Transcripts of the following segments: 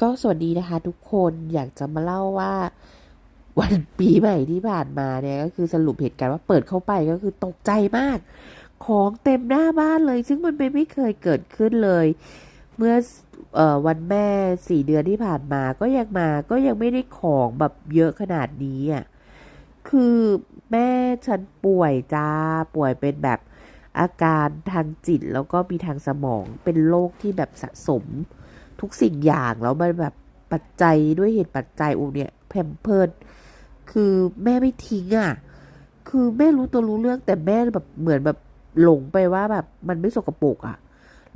ก็สวัสดีนะคะทุกคนอยากจะมาเล่าว่าวันปีใหม่ที่ผ่านมาเนี่ยก็คือสรุปเหตุการณ์ว่าเปิดเข้าไปก็คือตกใจมาก ของเต็มหน้าบ้านเลย ซึ่งมันไม่ไม่เคยเกิดขึ้นเลย เมื่อออวันแม่สี่เดือนที่ผ่านมาก็ยังมาก็ยังไม่ได้ของแบบเยอะขนาดนี้อะคือแม่ฉันป่วยจ้าป่วยเป็นแบบอาการทางจิตแล้วก็มีทางสมองเป็นโรคที่แบบสะสม ทุกสิ่งอย่างแล้วมันแบบปัจจัยด้วยเหตุปัจจัยอูเนี่ยแพมเพิร์ดคือแม่ไม่ทิ้งอะ คือแม่รู้ตัวรู้เรื่องแต่แม่แบบเหมือนแบบหลงไปว่าแบบมันไม่สกปรกอะ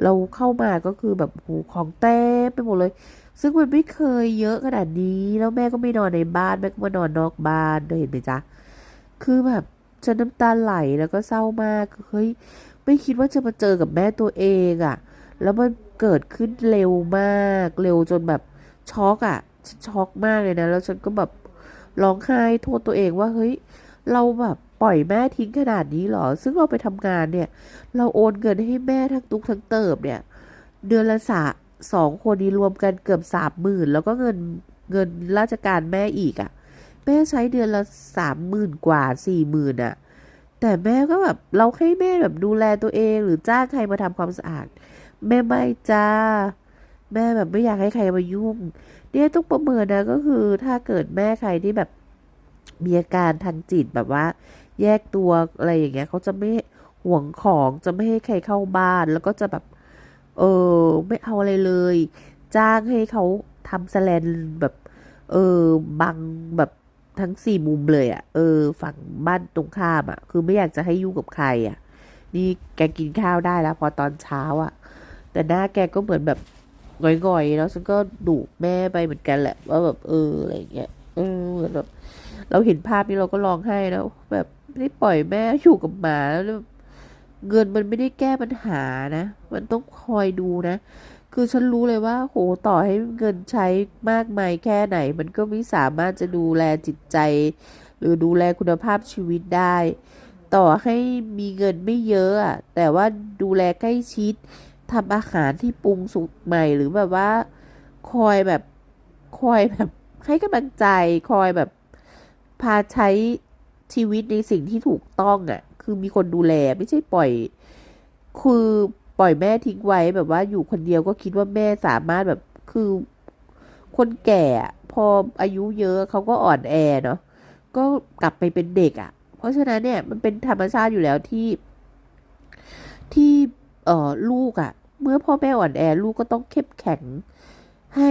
เราเข้ามาก็คือแบบโหของเต็มไปหมดเลย ซึ่งมันไม่เคยเยอะขนาดนี้ แล้วแม่ก็ไม่นอนในบ้านแม่ก็มานอนนอกบ้านเห็นไหมจ๊ะ คือแบบฉันน้ำตาไหลแล้วก็เศร้ามากคือเฮ้ยไม่คิดว่าจะมาเจอกับแม่ตัวเองอะ แล้วมันเกิดขึ้นเร็วมากเร็วจนแบบช็อกอะ่ะฉันช็อกมากเลยนะ แล้วฉันก็แบบร้องไห้โทษตัวเองว่าเฮ้ยเราแบบปล่อยแม่ทิ้งขนาดนี้เหรอ ซึ่งเราไปทำงานเนี่ย เราโอนเงินให้แม่ทั้งตุกทั้งเติบเนี่ย เดือนละสะสองคนนี้รวมกันเกือบสามหมื่นแล้วก็เงินเงินราชการแม่อีกอะ่ะ แม่ใช้เดือนละสามหมื่นกว่าสี่หมื่นอะ แต่แม่ก็แบบเราให้แม่แบบดูแลตัวเองหรือจ้างใครมาทำความสะอาด แม่ไม่จ้า แม่แบบไม่อยากให้ใครมายุ่ง เนี่ยต้องประเมินนะก็คือถ้าเกิดแม่ใครที่แบบมีอาการทางจิตแบบว่า แยกตัวอะไรอย่างเงี้ยเขาจะไม่ห่วงของจะไม่ให้ใครเข้าบ้าน แล้วก็จะแบบ เออไม่เอาอะไรเลย จ้างให้เขาทำแสแลนแบบ เออบังแบบทั้งสี่มุมเลยอะ่ะ เออ ฝั่งบ้านตรงข้ามอะ่ะ คือไม่อยากจะให้ยุ่งกับใครอะ่ะ นี่แกกินข้าวได้แล้ว พอตอนเช้าอะ่ะ แต่หน้าแกก็เหมือนแบบง่อยๆแล้วฉันก็ดุแม่ไปเหมือนกันแหละว่าแบบเอออะไรเงี้ยเออเหมือนแบบเราเห็นภาพนี้เราก็ร้องไห้แล้วแบบไม่ได้ปล่อยแม่อยู่กับหมาแล้วเงินมันไม่ได้แก้ปัญหานะ มันต้องคอยดูนะ คือฉันรู้เลยว่า โหต่อให้เงินใช้มากมายแค่ไหน มันก็ไม่สามารถจะดูแลจิตใจ หรือดูแลคุณภาพชีวิตได้ ต่อให้มีเงินไม่เยอะอะแต่ว่าดูแลใกล้ชิด ทำอาหารที่ปรุงสุกใหม่หรือแบบว่า คอยแบบคอยแบบให้กำลังใจคอยแบบ พาใช้ชีวิตในสิ่งที่ถูกต้องอะ่ะ คือมีคนดูแลไม่ใช่ปล่อย คือปล่อยแม่ทิ้งไว้แบบว่าอยู่คนเดียวก็คิดว่าแม่สามารถแบบคือคนแก่อะพออายุเยอะเขาก็อ่อนแอเนาะก็กลับไปเป็นเด็กอะ่ะ เพราะฉะนั้นเนี่ยมันเป็นธรรมชาติอยู่แล้วที่ที่เอ่อลูกอะ่ะ เมื่อพ่อแม่อ่อนแอลูกก็ต้องเข้มแข็ง ให้